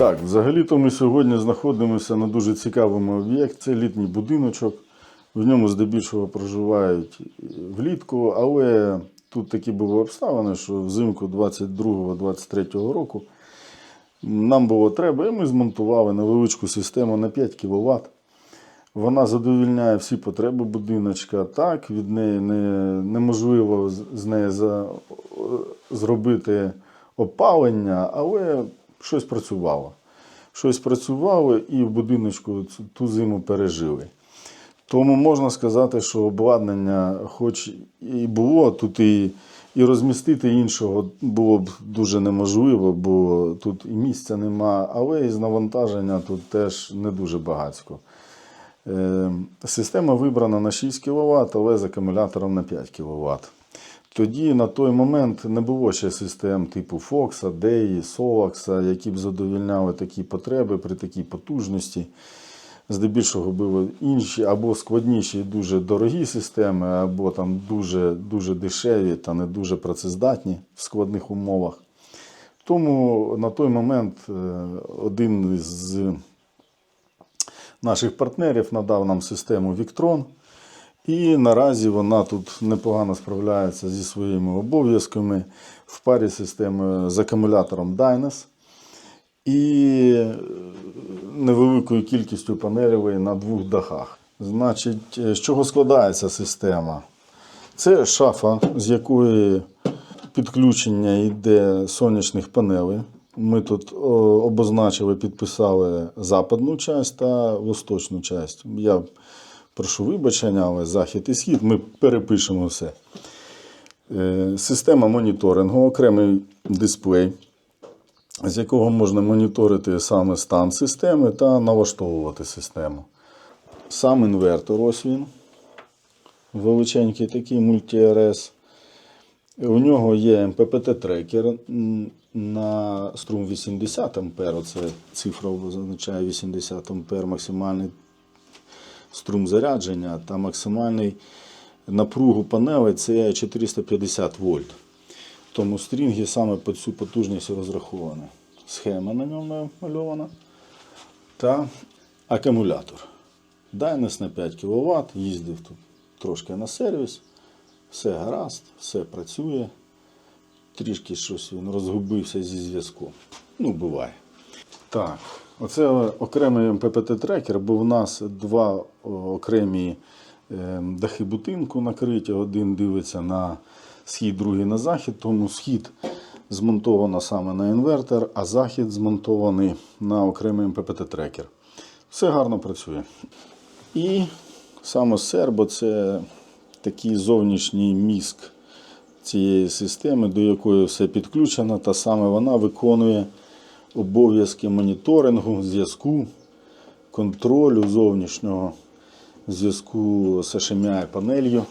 Так, взагалі-то ми сьогодні знаходимося на дуже цікавому об'єкті. Це літній будиночок. В ньому здебільшого проживають влітку, але тут такі були обставини, що взимку 22-23 року нам було треба, і ми змонтували невеличку систему на 5 кВт. Вона задовільняє всі потреби будиночка. Так, від неї не, неможливо з- неї за, зробити опалення, але щось працювало. Щось працювало і в будиночку ту зиму пережили. Тому можна сказати, що обладнання, хоч і було, тут і, і розмістити іншого було б дуже неможливо, бо тут і місця нема, але і з навантаження тут теж не дуже багатсько. Е, Система вибрана на 6 кВт, але з акумулятором на 5 кВт. Тоді на той момент не було ще систем типу Фокса, Деї, Солакса, які б задовільняли такі потреби при такій потужності. Здебільшого були інші або складніші і дуже дорогі системи, або там дуже, дуже дешеві та не дуже працездатні в складних умовах. Тому на той момент е, один із наших партнерів надав нам систему Victron. І наразі вона тут непогано справляється зі своїми обов'язками в парі з системою з акумулятором Dynas і е, невеликою кількістю панелей на двох дахах. Значить, е, з чого складається система? Це шафа, з якої підключення йде сонячних панелей. Ми тут обозначили, підписали западну часть та восточну часть. Я прошу вибачення, але захід і схід ми перепишемо все. Е, Система моніторингу, окремий дисплей, з якого можна моніторити саме стан системи та налаштовувати систему. Сам інвертор, ось він. Величенький такий мульті-РС. У нього є МППТ-трекер на струм 80 А. Це цифра означає 80 А максимальний струм зарядження та максимальний напругу панелей це 450 вольт. Тому стрінги саме під цю потужність розраховані. Схема на ньому намальована. Та акумулятор. Дайнес на 5 кВт, їздив тут трошки на сервіс. Все гаразд, все працює. Трішки щось він розгубився зі зв'язком. Ну, буває. Так, оце окремий МППТ-трекер, бо в нас два окремі е, дахи будинку накриті. Один дивиться на схід, другий на захід. Тому схід змонтовано саме на інвертор, а захід змонтований на окремий МППТ-трекер. Все гарно працює. І саме сербо це такий зовнішній мізк цієї системи, до якої все підключено, та саме вона виконує обов'язки моніторингу, зв'язку, контролю зовнішнього зв'язку з HMI панелью.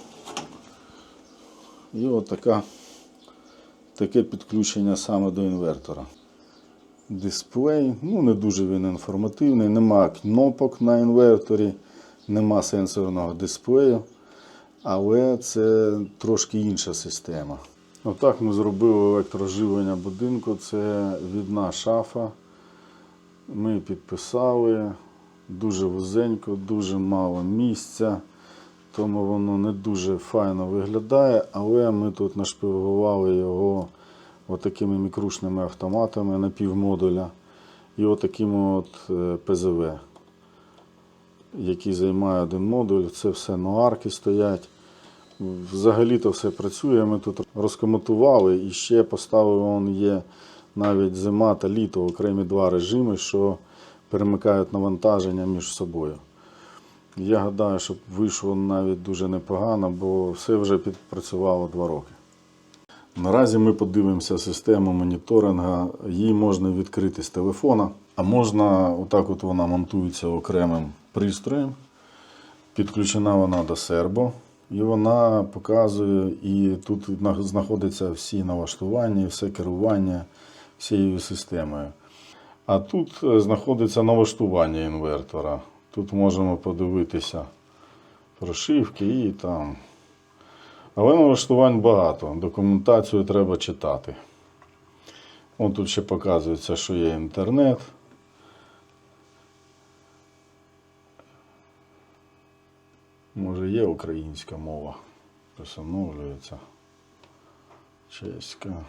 І от таке підключення саме до інвертора. Дисплей, ну не дуже він інформативний, нема кнопок на інверторі, нема сенсорного дисплею, але це трошки інша система. Отак ми зробили електроживлення будинку. Це відна шафа. Ми підписали дуже вузенько, дуже мало місця, тому воно не дуже файно виглядає, але ми тут нашпигували його отакими мікрушними автоматами на півмодуля і отакими от е, ПЗВ, які займає один модуль. Це все нуарки стоять. Взагалі-то все працює. Ми тут розкомутували і ще поставили он є навіть зима та літо окремі два режими, що перемикають навантаження між собою. Я гадаю, що вийшло навіть дуже непогано, бо все вже підпрацювало два роки. Наразі ми подивимося систему моніторинга. Її можна відкрити з телефона, а можна, отак от вона монтується окремим пристроєм. Підключена вона до сербо. І вона показує, і тут на- знаходяться всі налаштування, все керування всією системою. А тут е, знаходиться налаштування інвертора. Тут можемо подивитися прошивки і там. Але налаштувань багато. Документацію треба читати. От тут ще показується, що є інтернет, Може є українська мова. Встановлюється. Чеська,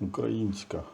українська.